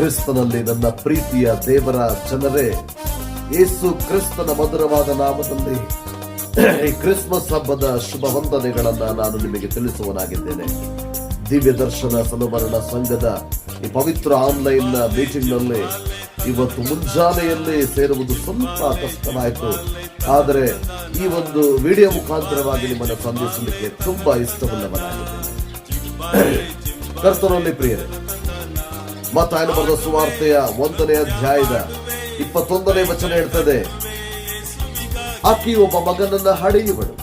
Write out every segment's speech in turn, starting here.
ಕ್ರಿಸ್ತನಲ್ಲಿ ನನ್ನ ಪ್ರೀತಿಯ ದೇವರ ಜನರೇ, ಏಸು ಕ್ರಿಸ್ತನ ಮಧುರವಾದ ನಾಮದಲ್ಲಿ ಈ ಕ್ರಿಸ್ಮಸ್ ಹಬ್ಬದ ಶುಭ ವಂದನೆಗಳನ್ನ ನಾನು ನಿಮಗೆ ತಿಳಿಸುವನಾಗಿದ್ದೇನೆ. ದಿವ್ಯ ದರ್ಶನ ಸಲುಮರಣ ಸಂಘದ ಈ ಪವಿತ್ರ ಆನ್ಲೈನ್ ಮೀಟಿಂಗ್ನಲ್ಲಿ ಇವತ್ತು ಮುಂಜಾನೆಯಲ್ಲಿ ಸೇರುವುದು ಸ್ವಲ್ಪ ಕಷ್ಟವಾಯಿತು. ಆದರೆ ಈ ಒಂದು ವಿಡಿಯೋ ಮುಖಾಂತರವಾಗಿ ನಿಮ್ಮನ್ನು ಸಂಧಿಸಲಿಕ್ಕೆ ತುಂಬಾ ಇಷ್ಟವುಳ್ಳವನಾಗಿದ್ದೇನೆ. ಕರ್ತನಲ್ಲಿ ಪ್ರಿಯರೇ ಮತ್ತಾಯನ ಬರೆದ ಸುವಾರ್ತೆಯ ಒಂದನೇ ಅಧ್ಯಾಯದ ಇಪ್ಪತ್ತೊಂದನೇ ವಚನ ಹೇಳ್ತದೆ, ಆಕೆ ಒಬ್ಬ ಮಗನನ್ನ ಹಡೆಯುವಳು.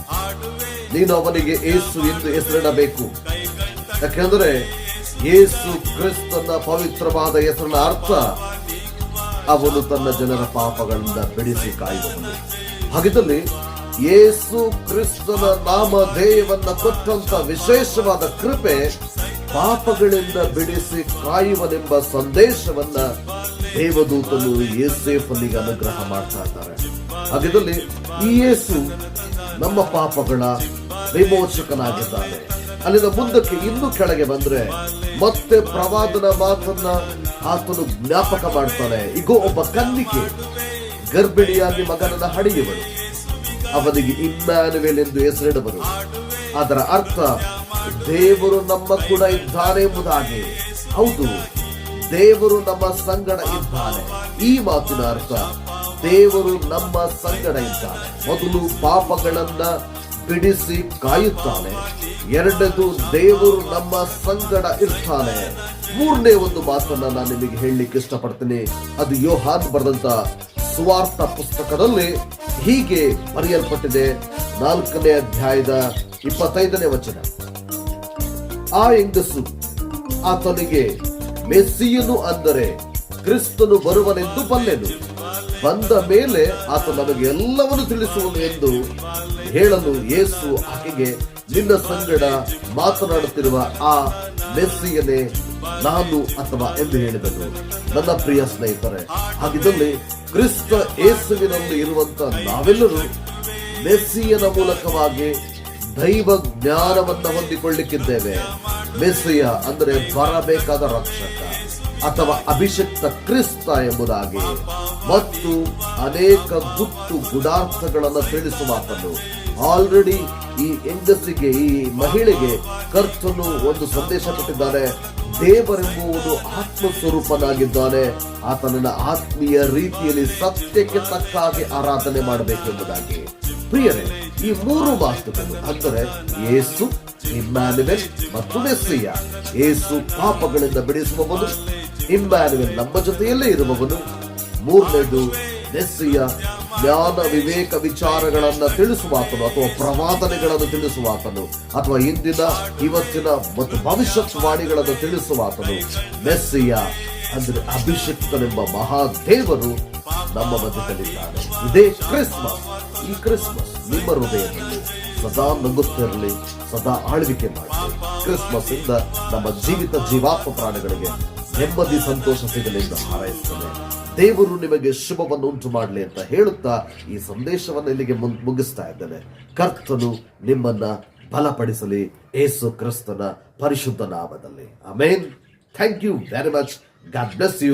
ನೀನು ಅವನಿಗೆ ಏಸು ಎಂದು ಹೆಸರಿಡಬೇಕು. ಯಾಕೆಂದ್ರೆ ಏಸು ಕ್ರಿಸ್ತನ ಪವಿತ್ರವಾದ ಹೆಸರಿನ ಅರ್ಥ ಅವನು ತನ್ನ ಜನರ ಪಾಪಗಳಿಂದ ಬಿಡಿಸಿ ಕಾಯುವನು ಹಾಗಿದ್ದಲ್ಲಿ ಏಸು ಕ್ರಿಸ್ತನ ನಾಮಧೇಯವನ್ನ ಕೊಟ್ಟಂತ ವಿಶೇಷವಾದ ಕೃಪೆ ಪಾಪಗಳಿಂದ ಬಿಡಿಸಿ ಕಾಯುವನೆಂಬ ಸಂದೇಶವನ್ನ ದೇವದೂತನು ಯೇಸೇಫನಿಗೆ ಅನುಗ್ರಹ ಮಾಡ್ತಾ ಇದ್ದಾರೆ. ಹಾಗಿದ್ದಲ್ಲಿ ಈ ಯೇಸು ನಮ್ಮ ಪಾಪಗಳ ವಿಮೋಚಕನಾಗಿದ್ದಾನೆ. ಅಲ್ಲಿನ ಮುಂದಕ್ಕೆ ಇನ್ನು ಕೆಳಗೆ ಬಂದ್ರೆ ಮತ್ತೆ ಪ್ರವಾದನ ಮಾತನ್ನ ಆತನು ಜ್ಞಾಪಕ ಮಾಡ್ತಾನೆ. ಈಗ ಒಬ್ಬ ಕನ್ನಿಕೆ ಗರ್ಭಿಣಿಯಾಗಿ ಮಗನನ್ನ ಹಡೆಯುವಳು ಅವನಿಗೆ ಇಮ್ಮಾನುವೆಲ್ ಎಂದು ಹೆಸರಿಡುವರು ಅದರ ಅರ್ಥ ದೇವರು ನಮ್ಮ ಕೂಡ ಇದ್ದಾನೆ ಎಂಬುದಾಗಿ. ಹೌದು, ದೇವರು ನಮ್ಮ ಸಂಗಡ ಇದ್ದಾನೆ. ಈ ಮಾತಿನ ಅರ್ಥ, ದೇವರು ನಮ್ಮ ಸಂಗಡ ಇದ್ದಾನೆ. ಮೊದಲು ಪಾಪಗಳನ್ನ ಬಿಡಿಸಿ ಕಾಯುತ್ತಾನೆ. ಎರಡನೇದು, ದೇವರು ನಮ್ಮ ಸಂಗಡ ಇರ್ತಾನೆ. ಮೂರನೇ ಒಂದು ಮಾತನ್ನ ನಾನು ನಿಮಗೆ ಹೇಳಲಿಕ್ಕೆ ಇಷ್ಟಪಡ್ತೀನಿ. ಅದು ಯೋಹಾನ್ ಬರೆದಂತ ಸುವಾರ್ಥ ಪುಸ್ತಕದಲ್ಲಿ ಹೀಗೆ ಬರೆಯಲ್ಪಟ್ಟಿದೆ. ನಾಲ್ಕನೇ ಅಧ್ಯಾಯದ ಇಪ್ಪತ್ತೈದನೇ ವಚನ. ಆ ಹೆಂಗಸು ಆತನಿಗೆ ಮೆಸ್ಸಿಯನು ಅಂದರೆ ಕ್ರಿಸ್ತನು ಬರುವನೆಂದು ಬಲ್ಲೆನು. ಬಂದ ಮೇಲೆ ಆತ ನಮಗೆ ಎಲ್ಲವನ್ನು ತಿಳಿಸುವನು ಎಂದು ಹೇಳಲು ಯೇಸು ಆಕೆಗೆ, ನಿನ್ನ ಸಂಗಡ ಮಾತನಾಡುತ್ತಿರುವ ಆ ಮೆಸ್ಸಿಯನೇ ನಾನು ಅಥವಾ ಎಂದು ಹೇಳಿದನು. ನನ್ನ ಪ್ರಿಯ ಸ್ನೇಹಿತರೆ, ಹಾಗಿದ್ದಲ್ಲಿ ಕ್ರಿಸ್ತ ಯೇಸುವಿನಲ್ಲಿ ಇರುವಂತ ನಾವೆಲ್ಲರೂ ಮೆಸ್ಸಿಯನ ಮೂಲಕವಾಗಿ ದೈವ ಜ್ಞಾನವನ್ನ ಹೊಂದಿಕೊಳ್ಳಿಕ್ಕಿದ್ದೇವೆ. ಮೆಸ್ಸಿಯ ಅಂದರೆ ಬರಬೇಕಾದ ರಕ್ಷಕ ಅಥವಾ ಅಭಿಷಕ್ತ ಕ್ರಿಸ್ತ ಎಂಬುದಾಗಿ. ಮತ್ತು ಅನೇಕ ಗುಟ್ಟು ಗುಡಾರ್ಥಗಳನ್ನು ತಿಳಿಸುವಾತನು ಆಲ್ರೆಡಿ ಈ ಹೆಂಗಸಿಗೆ, ಈ ಮಹಿಳೆಗೆ ಕರ್ತನು ಒಂದು ಸಂದೇಶ ಕೊಟ್ಟಿದ್ದಾನೆ. ದೇವರೆಂಬುವುದು ಆತ್ಮ ಸ್ವರೂಪನಾಗಿದ್ದಾನೆ ಆತನನ್ನ ಆತ್ಮೀಯ ರೀತಿಯಲ್ಲಿ ಸತ್ಯಕ್ಕೆ ತಕ್ಕ ಹಾಗೆ ಆರಾಧನೆ ಮಾಡಬೇಕೆಂಬುದಾಗಿ. ಪ್ರಿಯರೇ ಈ ಮೂರು ಮಾತುಗಳು ಅಂದರೆ ಏಸು ಇಮ್ಯಾನುವೆಲ್ ಮತ್ತು ಮೆಸ್ಸಿಯ. ಏಸು ಪಾಪಗಳಿಂದ ಬಿಡಿಸುವವನು ಇಮ್ಯಾನುವೆಲ್ ನಮ್ಮ ಜೊತೆಯಲ್ಲೇ ಇರುವವನು. ಮೂರನೇದು, ಮೆಸ್ಸಿಯ ಜ್ಞಾನ ವಿವೇಕ ವಿಚಾರಗಳನ್ನ ತಿಳಿಸುವಾತನು ಅಥವಾ ಪ್ರವಾದನೆಗಳನ್ನು ತಿಳಿಸುವಾತನು ಅಥವಾ ಇಂದಿನ, ಇವತ್ತಿನ ಮತ್ತು ಭವಿಷ್ಯತ್ ವಾಣಿಗಳನ್ನು ತಿಳಿಸುವಾತನು. ಮೆಸ್ಸಿಯ ಅಂದ್ರೆ ಅಭಿಷಿಕ್ತನೆಂಬ ಮಹಾದೇವರು ನಮ್ಮ ಮಧ್ಯದಲ್ಲಿದ್ದಾರೆ ಇದೇ ಕ್ರಿಸ್ಮಸ್. ಈ ಕ್ರಿಸ್ಮಸ್. ನಿಮ್ಮ ಹೃದಯದಲ್ಲಿ ಸದಾ ನಗುತ್ತಿರಲಿ, ಸದಾ ಆಳ್ವಿಕೆ ಮಾಡಿ. ಕ್ರಿಸ್ಮಸ್ ಇಂದ ನಮ್ಮ ಜೀವಿತ ಜೀವಾತ್ಮ ಪ್ರಾಣಿಗಳಿಗೆ ನೆಮ್ಮದಿ, ಸಂತೋಷ ಸಿಗಲಿ ಎಂದು ಹಾರೈಸುತ್ತೇನೆ ದೇವರು ನಿಮಗೆ ಶುಭವನ್ನು ಉಂಟು ಮಾಡಲಿ ಅಂತ ಹೇಳುತ್ತಾ ಈ ಸಂದೇಶವನ್ನು ಇಲ್ಲಿಗೆ ಮುಗಿಸ್ತಾ ಇದ್ದೇನೆ. ಕರ್ತನು ನಿಮ್ಮನ್ನ ಬಲಪಡಿಸಲಿ. ಏಸು ಕ್ರಿಸ್ತನ ಪರಿಶುದ್ಧ ನಾಮದಲ್ಲಿ. Amen thank you very much. God bless you.